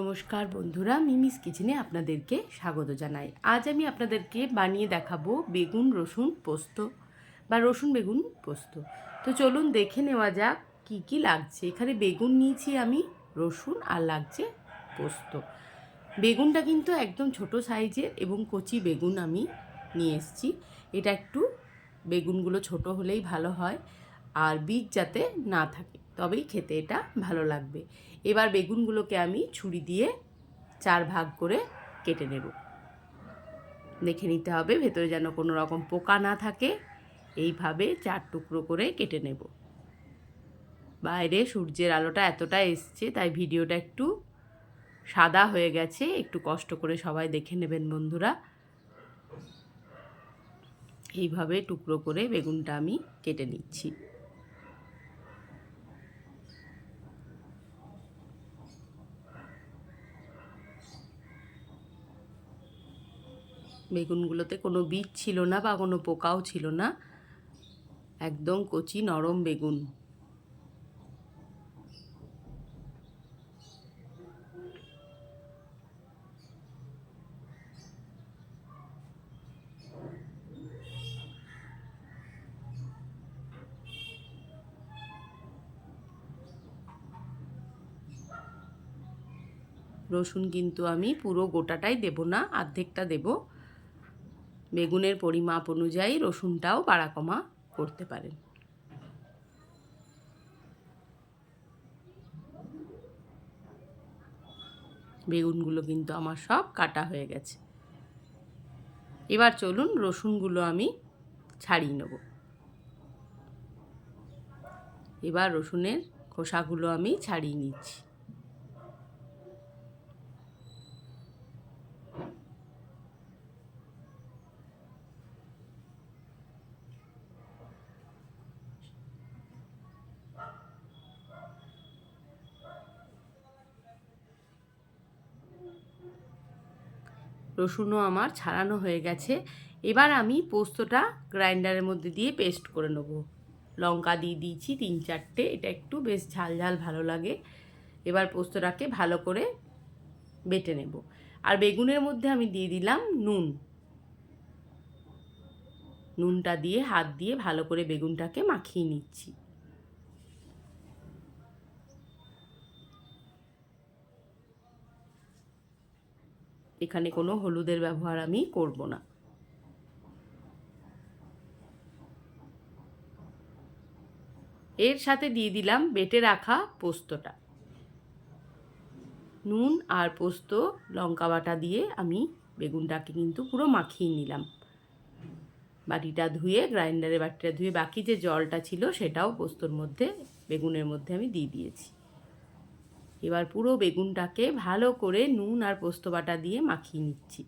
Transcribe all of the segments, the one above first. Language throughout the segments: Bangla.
নমস্কার বন্ধুরা, মিমিস কিচেনে আপনাদেরকে স্বাগত জানাই। আজ আমি আপনাদেরকে বানিয়ে দেখাবো বেগুন রসুন পোস্ত বা রসুন বেগুন পোস্ত। তো চলুন দেখে নেওয়া যাক কি কি লাগছে। এখানে বেগুন নিয়েছি আমি, রসুন আর লাগছে পোস্ত। বেগুনটা কিন্তু একদম ছোট সাইজের এবং কচি বেগুন আমি নিয়ে এসেছি। এটা একটু বেগুনগুলো ছোট হলেই ভালো হয় আর বীজ যাতে না থাকে। তবেই খেতে এটা ভালো লাগবে। এবার বেগুনগুলোকে আমি ছুরি দিয়ে চার ভাগ করে কেটে নেব। দেখে নিতে হবে ভেতরে যেন কোনো রকম পোকা না থাকে। এইভাবে চার টুকরো করে কেটে নেব। বাইরে সূর্যের আলোটা এতটা এসছে, তাই ভিডিওটা একটু সাদা হয়ে গেছে। একটু কষ্ট করে সবাই দেখে নেবেন বন্ধুরা। এইভাবে টুকরো করে বেগুনটা আমি কেটে নিচ্ছি। বেগুনগুলোতে কোনো বীজ ছিল না বা কোনো পোকাও ছিল না। একদম কচি নরম বেগুন। রসুন কিন্তু আমি পুরো গোটাটাই দেব না অর্ধেকটা দেব। বেগুনের পরিমাপ অনুযায়ী রসুনটাও বাড়া কমা করতে পারেন। বেগুনগুলো কিন্তু আমার সব কাটা হয়ে গেছে। এবার চলুন রসুনগুলো আমি ছাড়িয়ে নেব। এবার রসুনের খোসাগুলো আমি ছাড়িয়ে নিচ্ছি। রসুনও আমার ছাড়ানো হয়ে গেছে। এবার আমি পোস্তটা গ্রাইন্ডারের মধ্যে দিয়ে পেস্ট করে নেব। লঙ্কা দিয়ে দিয়েছি তিন চারটে, এটা একটু বেশ ঝাল ঝাল ভালো লাগে। এবার পোস্তটাকে ভালো করে বেটে নেব। আর বেগুনের মধ্যে আমি দিয়ে দিলাম নুন। নুনটা দিয়ে, হাত দিয়ে ভালো করে বেগুনটাকে মাখিয়ে নিচ্ছি। এখানে কোনো হলুদের ব্যবহার আমি করব না। এর সাথে দিয়ে দিলাম বেটে রাখা পোস্তটা। নুন আর পোস্ত, লঙ্কা বাটা দিয়ে আমি বেগুনটাকে কিন্তু পুরো মাখিয়ে নিলাম। বাটিটা ধুয়ে, গ্রাইন্ডারে বাটিটা ধুয়ে বাকি যে জলটা ছিল সেটাও পোস্তর মধ্যে, বেগুনের মধ্যে আমি দিয়ে দিয়েছি। এবার পুরো বেগুনটাকে ভালো করে নুন আর পোস্ত বাটা দিয়ে মাখিয়ে নিচ্ছি।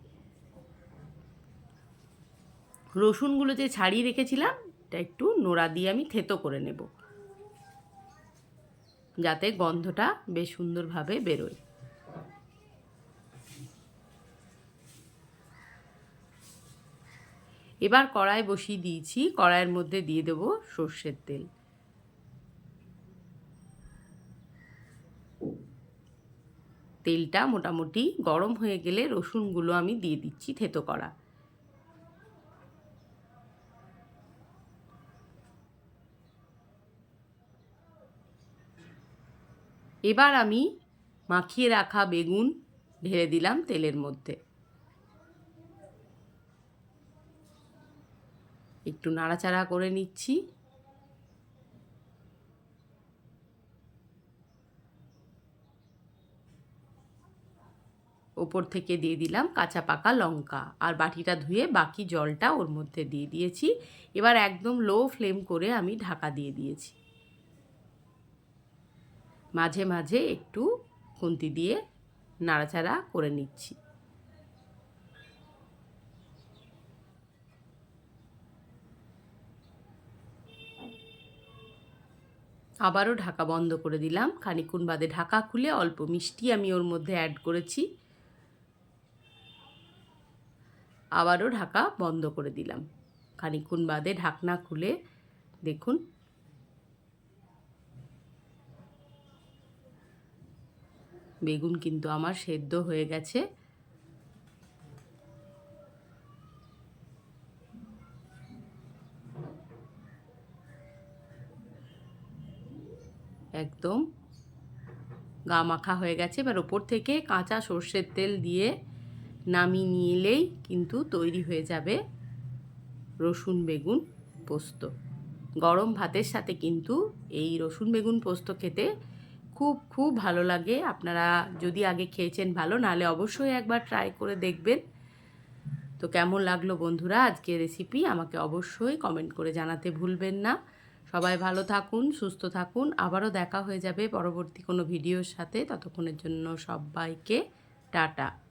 রসুনগুলো যে ছাড়িয়ে রেখেছিলাম, এটা একটু নোড়া দিয়ে আমি থেতো করে নেব। যাতে গন্ধটা বেশ সুন্দরভাবে বেরোয়। এবার কড়াই বসিয়ে দিয়েছি। কড়াইয়ের মধ্যে দিয়ে দেবো সর্ষের তেল। তেলটা মোটামুটি গরম হয়ে গেলে রসুনগুলো আমি দিয়ে দিচ্ছি থেতো করা। এবার আমি মাখিয়ে রাখা বেগুন ঢেলে দিলাম তেলের মধ্যে। একটু নাড়াচাড়া করে নিচ্ছি। ওপর থেকে দিয়ে দিলাম কাঁচা পাকা লঙ্কা। আর বাটিটা ধুয়ে বাকি জলটা ওর মধ্যে দিয়ে দিয়েছি। এবার একদম লো ফ্লেম করে আমি ঢাকা দিয়ে দিয়েছি। মাঝে মাঝে একটু খুন্তি দিয়ে নাড়াচাড়া করে নিচ্ছি। আবারও ঢাকা বন্ধ করে দিলাম। খানিক্ষণ বাদে ঢাকা খুলে অল্প মিষ্টি আমি ওর মধ্যে অ্যাড করেছি। আবারও ঢাকা বন্ধ করে দিলাম। খানিক্ষণ বাদে ঢাকনা খুলে দেখুন। বেগুন কিন্তু আমার সেদ্ধ হয়ে গেছে। একদম গা মাখা হয়ে গেছে। এবার ওপর থেকে কাঁচা সর্ষের তেল দিয়ে নামিয়ে নিলেই কিন্তু তৈরি হয়ে যাবে রসুন বেগুন পোস্ত। গরম ভাতের সাথে কিন্তু এই রসুন বেগুন পোস্ত খেতে খুব খুব ভালো লাগে। আপনারা যদি আগে খেয়েছেন ভালো, নাহলে অবশ্যই একবার ট্রাই করে দেখবেন। তো কেমন লাগল বন্ধুরা আজকে রেসিপি? আমাকে অবশ্যই কমেন্ট করে জানাতে ভুলবেন না। সবাই ভালো থাকুন, সুস্থ থাকুন। আবারও দেখা হয়ে যাবে পরবর্তী কোনো ভিডিওর সাথে। ততক্ষণের জন্য সবাইকে টাটা।